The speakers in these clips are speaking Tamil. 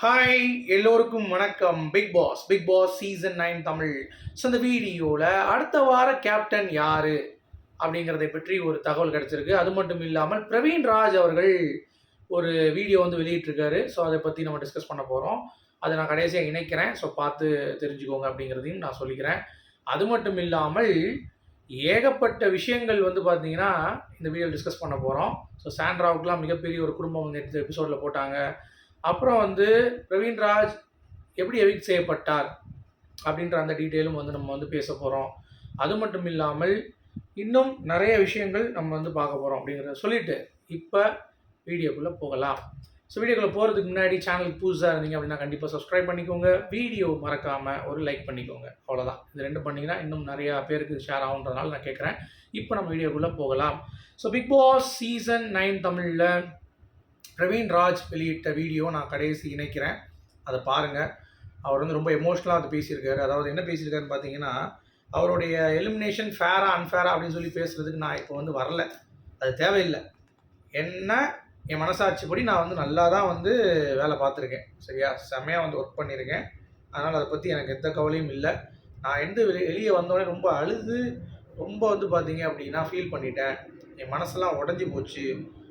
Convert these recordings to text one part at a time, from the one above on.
ஹாய் எல்லோருக்கும் வணக்கம். Bigg Boss Bigg Boss season nine Tamil. So இந்த வீடியோவில் அடுத்த வார கேப்டன் யார்? அப்படிங்கிறதை பற்றி ஒரு தகவல் கிடச்சிருக்கு. அது மட்டும் இல்லாமல் பிரவீன் ராஜ் அவர்கள் ஒரு வீடியோ வந்து வெளியிட்டிருக்காரு. ஸோ அதை பற்றி நம்ம டிஸ்கஸ் பண்ண போகிறோம் அதை நான் கடைசியாக இணைக்கிறேன். ஸோ பார்த்து தெரிஞ்சுக்கோங்க அப்படிங்கிறதையும் நான் சொல்லிக்கிறேன். அது மட்டும் இல்லாமல் ஏகப்பட்ட விஷயங்கள் வந்து பார்த்தீங்கன்னா இந்த வீடியோ டிஸ்கஸ் பண்ண போகிறோம் ஸோ சாண்ட்ராவுக்குலாம் மிகப்பெரிய ஒரு குடும்பம் நேற்று எபிசோடில் போட்டாங்க. அப்புறம் வந்து பிரவீன்ராஜ் எப்படி எவிக் செய்யப்பட்டார் அப்படின்ற அந்த டீட்டெயிலும் வந்து நம்ம வந்து பேச போகிறோம் அது மட்டும் இல்லாமல் இன்னும் நிறைய விஷயங்கள் நம்ம வந்து பார்க்க போகிறோம் அப்படிங்கிறத சொல்லிட்டு இப்போ வீடியோக்குள்ளே போகலாம். ஸோ வீடியோக்குள்ளே போகிறதுக்கு முன்னாடி சேனலுக்கு புதுசாக இருந்தீங்க அப்படின்னா கண்டிப்பாக சப்ஸ்கிரைப் பண்ணிக்கோங்க. வீடியோ மறக்காமல் ஒரு லைக் பண்ணிக்கோங்க. அவ்வளோதான் இது ரெண்டு பண்ணிங்கன்னா இன்னும் நிறையா பேருக்கு ஷேர் ஆகுன்றதுனால நான் கேட்குறேன் இப்போ நம்ம வீடியோக்குள்ளே போகலாம். So Bigg Boss season nine தமிழில் பிரவீன் ராஜ் வெளியிட்ட வீடியோ நான் கடைசி இணைக்கிறேன். அதை பாருங்கள் அவர் வந்து ரொம்ப எமோஷ்னலாக அது பேசியிருக்காரு. அதாவது என்ன பேசியிருக்காருன்னு பார்த்தீங்கன்னா அவருடைய எலிமினேஷன் ஃபேராக அன்ஃபேரா அப்படின்னு சொல்லி பேசுகிறதுக்கு நான் இப்போ வந்து வரல. அது தேவையில்லை. என்ன? என் மனசாட்சிப்படி நான் வந்து நல்லா தான் வந்து வேலை பார்த்துருக்கேன். சரியா? செம்மையாக வந்து ஒர்க் பண்ணியிருக்கேன். அதனால் அதை பற்றி எனக்கு எந்த கவலையும் இல்லை. நான் எந்த வெளியே வந்தோடனே ரொம்ப அழுது ரொம்ப வந்து பார்த்தீங்க அப்படின்னா ஃபீல் பண்ணிட்டேன். என் மனசெல்லாம் உடஞ்சி போச்சு.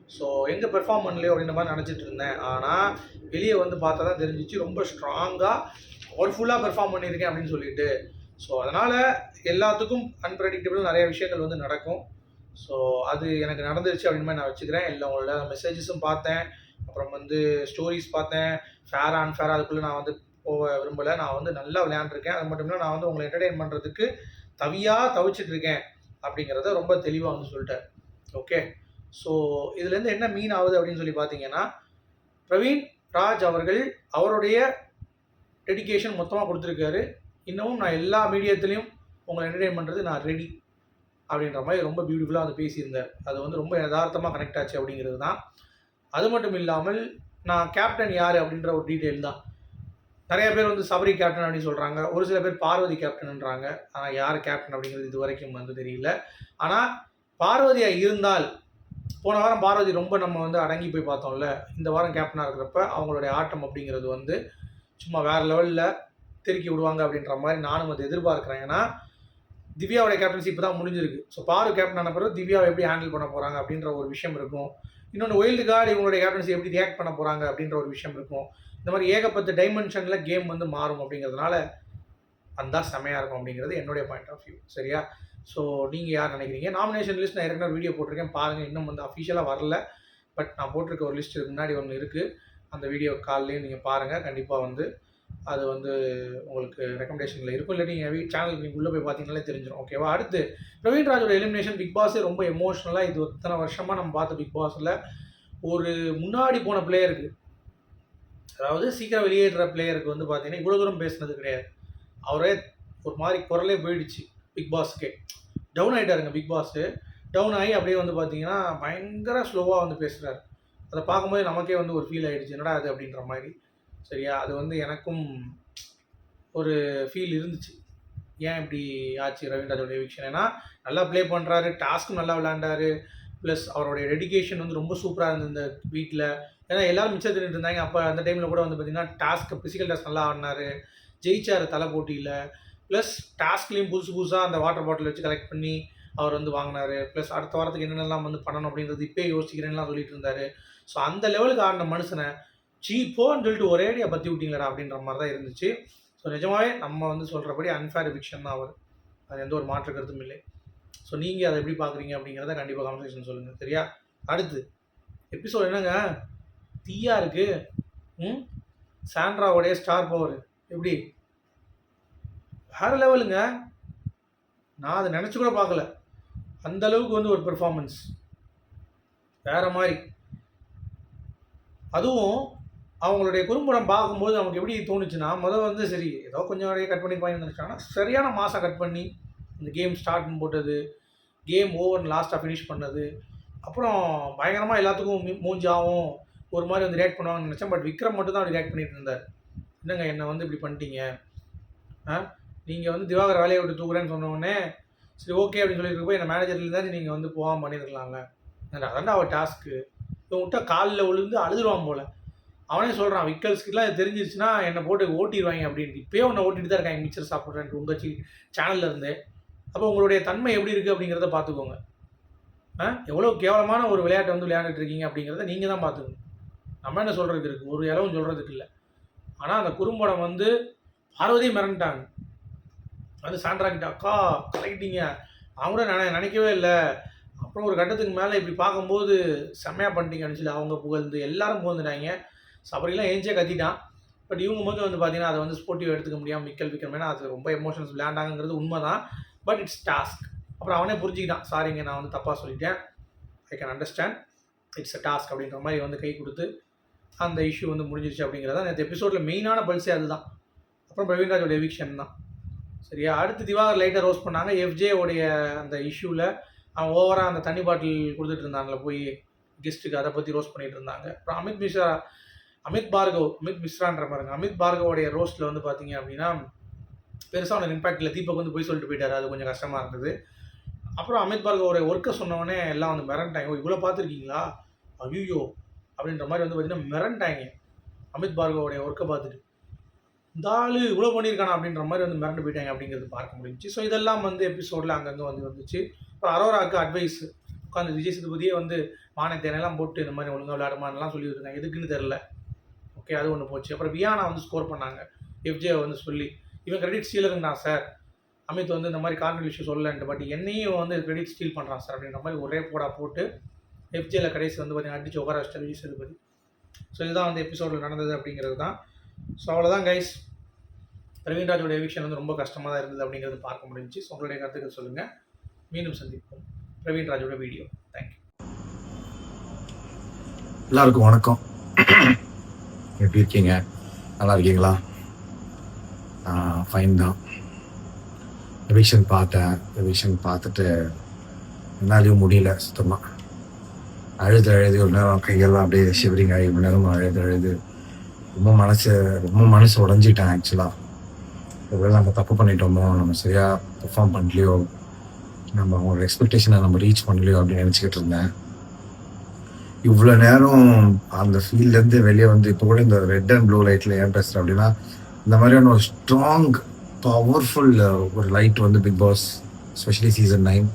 ஸோ எங்கே பெர்ஃபார்ம் பண்ணலையோ அப்படின்ற மாதிரி நினச்சிட்டு இருந்தேன். ஆனால் வெளியே வந்து பார்த்தா தான் தெரிஞ்சிச்சு ரொம்ப ஸ்ட்ராங்காக பவர்ஃபுல்லாக பெர்ஃபார்ம் பண்ணியிருக்கேன் அப்படின்னு சொல்லிட்டு. ஸோ அதனால் எல்லாத்துக்கும் அன்பிரடிக்டபிள் நிறைய விஷயங்கள் வந்து நடக்கும். ஸோ அது எனக்கு நடந்துருச்சு அப்படின்னு மாதிரி நான் வச்சுக்கிறேன். இல்லை உங்களோட மெசேஜஸும் பார்த்தேன். அப்புறம் வந்து ஸ்டோரிஸ் பார்த்தேன். ஃபேராக அன்ஃபேராக அதுக்குள்ளே நான் வந்து போக விரும்பலை. நான் வந்து நல்லா விளையாண்டுருக்கேன். அது மட்டும் இல்லை நான் வந்து உங்களை என்டர்டெயின் பண்ணுறதுக்கு தவியாக தவிச்சிட்ருக்கேன் அப்படிங்கிறத ரொம்ப தெளிவாக வந்து சொல்லிட்டேன். ஓகே ஸோ இதுலேருந்து என்ன மீன் ஆகுது அப்படின்னு சொல்லி பார்த்தீங்கன்னா பிரவீன் ராஜ் அவர்கள் அவருடைய டெடிக்கேஷன் மொத்தமாக கொடுத்துருக்காரு. இன்னமும் நான் எல்லா மீடியத்துலேயும் உங்களை என்டர்டெயின் பண்ணுறது நான் ரெடி அப்படின்ற மாதிரி ரொம்ப பியூட்டிஃபுல்லாக வந்து பேசியிருந்தார். அது வந்து ரொம்ப யதார்த்தமாக கனெக்ட் ஆச்சு அப்படிங்கிறது தான். அது மட்டும் இல்லாமல் நான் கேப்டன் யார் அப்படின்ற ஒரு டீட்டெயில் தான். நிறைய பேர் வந்து சபரி கேப்டன் அப்படின்னு சொல்கிறாங்க ஒரு சில பேர் பார்வதி கேப்டன்ன்றாங்க ஆனால் யார் கேப்டன் அப்படிங்கிறது இது வரைக்கும் வந்து தெரியல. ஆனால் பார்வதியாக இருந்தால் போன வாரம் பார்வதி ரொம்ப நம்ம வந்து அடங்கி போய் பார்த்தோம்ல இந்த வாரம் கேப்டனாக இருக்கிறப்ப அவங்களுடைய ஆட்டம் அப்படிங்கிறது வந்து சும்மா வேறு லெவலில் திருக்கி விடுவாங்க அப்படின்ற மாதிரி நானும் வந்து எதிர்பார்க்குறேன். ஏன்னா திவ்யாவுடைய கேப்டன்சி இப்போ தான் முடிஞ்சிருக்கு. ஸோ பாரு கேப்டன் ஆன பிறகு திவ்யாவை எப்படி ஹேண்டில் பண்ண போகிறாங்க அப்படின்ற ஒரு விஷயம் இருக்கும். இன்னொன்று ஒயில்டு கார்டு இவங்களுடைய கேப்டன்சி எப்படி ரியாக்ட் பண்ண போகிறாங்க அப்படின்ற ஒரு விஷயம் இருக்கும். இந்த மாதிரி ஏகப்பட்ட டைமென்ஷனில் கேம் வந்து மாறும் அப்படிங்கிறதுனால அந்த செமையாக இருக்கும் அப்படிங்கிறது என்னுடைய பாயிண்ட் ஆஃப் வியூ சரியா? ஸோ நீங்கள் யார் நினைக்கிறீங்க? நாமினேஷன் லிஸ்ட் நான் ஏற்கனவே வீடியோ போட்டிருக்கேன். பாருங்கள் இன்னும் வந்து அஃபிஷியலாக வரல. பட் நான் போட்டிருக்க ஒரு லிஸ்ட் முன்னாடி ஒன்று இருக்குது அந்த வீடியோ கால்லையும் நீங்கள் பாருங்கள் கண்டிப்பாக வந்து அது வந்து உங்களுக்கு ரெக்கமெண்டேஷனில் இருக்கும். இல்லை நீங்கள் சேனலுக்கு நீங்கள் உள்ளே போய் பார்த்தீங்கனாலே தெரிஞ்சிடும் ஓகேவா அடுத்து பிரவீன் ராஜோட எலிமினேஷன் பிக் பாஸே ரொம்ப எமோஷ்னலாக இது இத்தனை வருஷமாக நம்ம பார்த்த பிக் பாஸில் ஒரு முன்னாடி போன பிளேயருக்கு அதாவது சீக்கிரம் வெளியேறுற பிளேயருக்கு வந்து பார்த்தீங்கன்னா இவ்வளோ தூரம் பேசுனது கிடையாது. அவரே ஒரு மாதிரி குரலே போயிடுச்சு. பிக் பாஸ்க்கே டவுன் ஆகிட்டாருங்க பிக் பாஸ்க்கு டவுன் ஆகி அப்படியே வந்து பார்த்தீங்கன்னா பயங்கர ஸ்லோவாக வந்து பேசுகிறாரு அதை பார்க்கும்போது நமக்கே வந்து ஒரு ஃபீல் ஆகிடுச்சு என்னடா அது அப்படின்ற மாதிரி. சரியா? அது வந்து எனக்கும் ஒரு ஃபீல் இருந்துச்சு. ஏன் இப்படி ஆச்சு ரவீந்திராஜோட விஷயம் ஏன்னா நல்லா ப்ளே பண்ணுறாரு டாஸ்க்கும் நல்லா விளாண்டாரு ப்ளஸ் அவருடைய டெடிகேஷன் வந்து ரொம்ப சூப்பராக இருந்தது இந்த வீட்டில் ஏன்னா எல்லோரும் மிச்சம் தின்னுட்டு இருந்தாங்க. அப்போ அந்த டைமில் கூட வந்து பார்த்தீங்கன்னா டாஸ்க் ஃபிசிக்கல் டாஸ்க் நல்லா ஆடினாரு. ஜெயிச்சார் தலை போட்டியில். ப்ளஸ் டாஸ்க்லேயும் புதுசு புதுசாக அந்த வாட்டர் பாட்டில் வச்சு கலெக்ட் பண்ணி அவர் வந்து வாங்கினாரு. ப்ளஸ் அடுத்த வாரத்துக்கு என்னென்னலாம் வந்து பண்ணணும் அப்படின்றது இப்போயே யோசிக்கிறேன்லாம் சொல்லிட்டு இருந்தாரு. ஸோ அந்த லெவலுக்கு ஆடின மனுஷனை சீப்போன்னு சொல்லிட்டு ஒரேடியாக பற்றி விட்டீங்களா அப்படின்ற மாதிரி தான் இருந்துச்சு. ஸோ நிஜமாவே நம்ம வந்து சொல்கிறபடி அன்ஃபேர் விக்ஷன் தான் அவர். அது எந்த ஒரு மாற்று கருத்தும் இல்லை. ஸோ நீங்கள் அதை எப்படி பார்க்குறீங்க அப்படிங்கிறத கண்டிப்பாக கான்வர்சேஷன் சொல்லுங்கள் சரியா? அடுத்து எபிசோட் என்னங்க? தீயா இருக்கு. ம்? சாண்ட்ராவோடைய ஸ்டார் பவர் எப்படி? வேற லெவலுங்க நான் அதை நினச்சி கூட பார்க்கல. அந்த அளவுக்கு வந்து ஒரு பெர்ஃபார்மன்ஸ் வேற மாதிரி. அதுவும் அவங்களுடைய குறும்படம் பார்க்கும்போது நமக்கு எப்படி தோணுச்சுன்னா முதல் வந்து சரி ஏதோ கொஞ்சம் நிறைய கட் பண்ணி பாயிண்ட் சரியான மாதம் கட் பண்ணி அந்த கேம் ஸ்டார்ட்னு போட்டது கேம் ஓவர் லாஸ்ட்டாக ஃபினிஷ் பண்ணது. அப்புறம் பயங்கரமாக எல்லாத்துக்கும் மூ- மூஞ்சாவும் ஒரு மாதிரி வந்து ரியாக்ட் பண்ணுவாங்கன்னு நினச்சேன். பட் விக்ரம் மட்டும் தான் அப்படி ரியாக்ட் பண்ணிட்டு இருந்தார். என்னங்க என்னை வந்து இப்படி பண்ணிட்டீங்க? ஆ? நீங்கள் வந்து திவாகர் வேலையை விட்டு தூக்குறேன்னு சொன்னோடனே சரி ஓகே அப்படின்னு சொல்லிட்டு போய் என்ன மேனேஜர்லேருந்து நீங்கள் வந்து போகாமல் பண்ணியிருக்கலாம்ல அதான் அவள் டாஸ்க்கு இவன் விட்டா காலில் விழுந்து அழுதுருவான் போல. அவனே சொல்கிறான் விக்கல்ஸ்க்குலாம் இது தெரிஞ்சிருச்சுன்னா என்னை போட்டு ஓட்டிடுவாங்க அப்படின்ட்டு. இப்போயே உன்னை ஓட்டிட்டு தான் இருக்காங்க மிச்சர் சாப்பிட்றேன்ட்டு உங்கள் சி இருந்தே. அப்போ உங்களுடைய தன்மை எப்படி இருக்குது அப்படிங்கிறத பார்த்துக்கோங்க. ஆ? எவ்வளோ கேவலமான ஒரு விளையாட்டை வந்து விளையாண்டுட்டு இருக்கீங்க அப்படிங்கிறத நீங்கள் தான் பார்த்துக்கணும். நம்ம என்ன சொல்கிறதுக்கு இருக்குது ஒரு இளவும் சொல்கிறதுக்கு இல்லை. ஆனால் அந்த குறும்படம் வந்து பார்வதியும் மிரண்டாங்க வந்து சாண்ட்ரா கிட்ட அக்கா கலக்கிட்டீங்க அவங்க நான் நினை நினைக்கவே இல்லை. அப்புறம் ஒரு கட்டத்துக்கு மேலே இப்படி பார்க்கும்போது செம்மையாக பண்ணிட்டீங்கன்னு சொல்லி அவங்க புகழ்ந்து எல்லாரும் புகழ்ந்துட்டாங்க. சபரிலாம் ஏஞ்சே கத்திட்டான். பட் இவங்க மட்டும் வந்து பார்த்தீங்கன்னா அதை வந்து ஸ்போர்ட்டிவ் எடுத்துக்க முடியாமல் மிக்கல் விக்ரம் ஏன்னா அது ரொம்ப எமோஷன்ஸ் விளையாண்டாங்கிறது உண்மை தான் பட் இட்ஸ் டாஸ்க் அப்புறம் அவனே புரிஞ்சுக்கிட்டான். சாரிங்க நான் வந்து தப்பாக சொல்லிட்டேன். I can understand it's a task அப்படின்ற மாதிரி வந்து கை கொடுத்து அந்த இஷ்யூ வந்து முடிஞ்சிருச்சு அப்படிங்கிறத நேற்று எபிசோடில் மெயினான பல்ஸே அதுதான். அப்புறம் பிரவீன்ராஜோட எவிக்ஷன் தான். சரியா? அடுத்து திவாகர் லைட்டாக ரோஸ் பண்ணாங்க. எஃப்ஜே உடைய அந்த இஷ்யூவில் அவன் ஓவராக அந்த தண்ணி பாட்டில் கொடுத்துட்டு இருந்தாங்களே போய் கெஸ்ட்டுக்கு அதை பற்றி ரோஸ் பண்ணிட்டு இருந்தாங்க. அப்புறம் அமித் மிஸ்ரா அமித் பார்கவ் அமித் மிஸ்ரான்ற பாருங்க. அமித் பார்கவோடைய ரோஸ்ட்டில் வந்து பார்த்தீங்க அப்படின்னா பெருசாக அவனுக்கு இம்பாக்ட் இல்லை. தீபக் வந்து போய் சொல்லிட்டு போயிட்டார். அது கொஞ்சம் கஷ்டமாக இருந்தது. அப்புறம் அமித் பார்கவோடைய ஒர்க்கை சொன்னவொடனே எல்லாம் வந்து மிரண்டாங்க. ஓ இவ்வளோ பார்த்துருக்கீங்களா? ஐயோ அப்படின்ற மாதிரி வந்து பார்த்தீங்கன்னா மிரண்டாங்க. அமித் பார்கவோடைய ஒர்க்கை பார்த்துட்டு. இந்த ஆள் இவ்வளோ பண்ணியிருக்கானா அப்படின்ற மாதிரி வந்து மிரண்டு போயிட்டாங்க அப்படிங்கிறது பார்க்க முடிஞ்சுச்சு. ஸோ இதெல்லாம் வந்து எபிசோடில் அங்கங்கே வந்து வந்துச்சு. அப்புறம் அரோராவுக்கு அட்வைஸ் உட்காந்து விஜய் சேதுபதியே வந்து மானத்தேனெல்லாம் போட்டு இந்த மாதிரி ஒழுங்காக விளையாடுமான்லாம் சொல்லி இருக்காங்க எதுக்குன்னு தெரில ஓகே அது ஒன்று போச்சு. அப்புறம் வியானா வந்து ஸ்கோர் பண்ணாங்க. எஃப்ஜே வந்து சொல்லி இவன் கிரெடிட் ஸ்டீலருங்கண்ணா சார் அமித் வந்து இந்த மாதிரி கார்னர் விஷயம் சொல்லலன்ட்டு பட் என்னையும் வந்து கிரெடிட் ஸ்டீல் பண்ணுறான் சார் அப்படின்ற மாதிரி ஒரே போடா போட்டு எஃப்ஜேல கடைசி வந்து பார்த்தீங்கன்னா அடிச்சு உட்கார வச்சிட்டார் விஜய் சேதுபதி. ஸோ இதுதான் வந்து எபிசோடில் நடந்தது அப்படிங்கிறது தான். ஸோ அவ்வளோதான் கைஸ் பிரவீன்ராஜோட எவிக்ஷன் வந்து ரொம்ப கஷ்டமாக தான் இருந்தது அப்படிங்கிறது பார்க்க முடிஞ்சுச்சு. ஸோ உங்களுடைய கருத்துக்கள் சொல்லுங்கள் மீண்டும் சந்திப்போம். பிரவீன்ராஜோட வீடியோ தேங்க்யூ எல்லாருக்கும் வணக்கம். எப்படி இருக்கீங்க? நல்லா இருக்கீங்களா? ஃபைன் தான். ரிவிஷன் பார்த்தேன். ரிவிஷன் பார்த்துட்டு என்னாலையும் முடியல சுத்தமாக அழுது அழுது ஒரு நேரம் கையெல்லாம் அப்படியே சிவரிங் ஆகி ஒரு நேரம் அழுது அழுது. ரொம்ப மனசு ரொம்ப மனசு உடஞ்சிட்டேன் ஆக்சுவலாக ஒருவேளை நம்ம தப்பு பண்ணிட்டோமோ நம்ம சரியாக பெர்ஃபார்ம் பண்ணலையோ நம்ம அவங்களோட எக்ஸ்பெக்டேஷனை நம்ம ரீச் பண்ணலையோ அப்படின்னு நினச்சிக்கிட்டு இருந்தேன். இவ்வளோ நேரம் அந்த ஃபீல்ட்லேருந்து வெளியே வந்து இப்போ கூட இந்த ரெட் அண்ட் ப்ளூ லைட்டில் ஏன் பேசுகிறேன் அப்படின்னா இந்த மாதிரியான ஒரு ஸ்ட்ராங் பவர்ஃபுல் ஒரு லைட் வந்து Bigg Boss specially season nine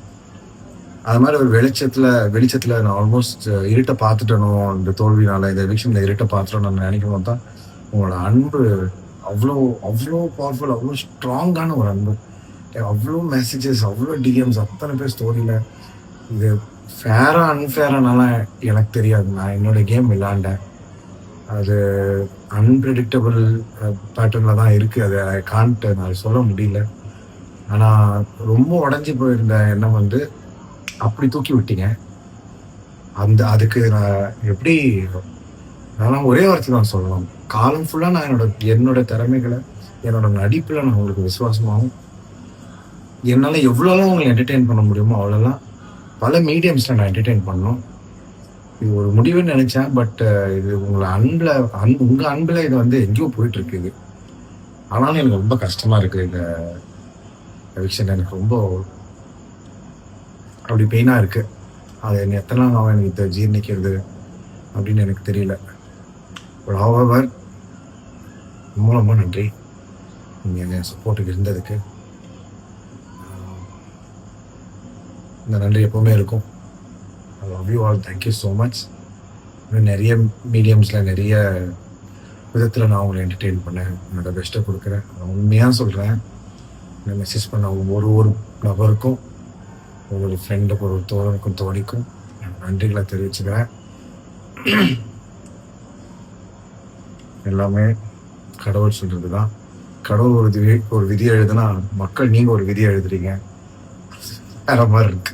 அது மாதிரி ஒரு வெளிச்சத்தில் வெளிச்சத்தில் நான் ஆல்மோஸ்ட் இருட்டை பார்த்துட்டனும் இந்த தோல்வினால இந்த விஷயத்தில் இருட்டை பார்த்துட்டோம் நான் நினைக்கும் போது தான் உங்களோட அன்பு அவ்வளோ அவ்வளோ பவர்ஃபுல் அவ்வளோ ஸ்ட்ராங்கான ஒரு அன்பு. அவ்வளோ மெசேஜஸ் அவ்வளோ டிஎம்ஸ் அத்தனை பேர் ஸ்டோரியில் இது ஃபேரா அன்ஃபேரானாலாம் எனக்கு தெரியாது. நான் என்னோட கேம் விளாண்டேன் அது அன்பிரடிக்டபிள் பேட்டர்னில் தான் இருக்குது அது ஐ கான்ட் நான் சொல்ல முடியல. ஆனால் ரொம்ப உடஞ்சி போயிருந்த எண்ணம் வந்து அப்படி தூக்கி விட்டீங்க. அந்த அதுக்கு நான் எப்படி நான் ஒரே வார்த்தை தான் சொல்லலாம் காலம் ஃபுல்லாக நான் என்னோட என்னோட திறமைகளை என்னோட நடிப்பில் நான் உங்களுக்கு விசுவாசமாகவும் என்னால் எவ்வளோலாம் உங்களை என்டர்டெயின் பண்ண முடியுமோ அவ்வளோலாம் பல மீடியம்ஸில் நான் என்டர்டெயின் பண்ணோம் இது ஒரு முடிவுன்னு நினச்சேன் பட் இது உங்களை அன்பில் அன் உங்கள் அன்பில் இது வந்து எங்கேயோ போயிட்டுருக்கு இது. ஆனாலும் எனக்கு ரொம்ப கஷ்டமாக இருக்குது இந்த விஷயம் எனக்கு ரொம்ப அப்படி பெயினாக இருக்குது அது என்ன எத்தனை நாள் ஆகும் எனக்கு இதை ஜீர்ணிக்கிறது அப்படின்னு எனக்கு தெரியல. ஒரு ஹவர் ரொம்ப ரொம்ப நன்றி. நீங்கள் என் சப்போர்ட்டுக்கு இருந்ததுக்கு. இந்த நன்றி எப்போவுமே இருக்கும். I love you all thank you so much இன்னும் நிறைய மீடியம்ஸில் நிறைய விதத்தில் நான் உங்களை என்டர்டெயின் பண்ணேன். என்னோட பெஸ்ட்டை கொடுக்குறேன். நான் உண்மையாக சொல்கிறேன் மெசேஜ் பண்ண ஒரு ஒரு நபருக்கும் ஒவ்வொரு ஃப்ரெண்டுக்கு ஒரு தோழனுக்கும் தோழிக்கும் நன்றிகளை தெரிவிச்சுக்கிறேன். எல்லாமே கடவுள் சொல்கிறது தான் கடவுள் ஒரு விதி ஒரு விதி எழுதுனா மக்கள் நீங்கள் ஒரு விதி எழுதுறீங்க. வேற மாதிரி இருக்கு.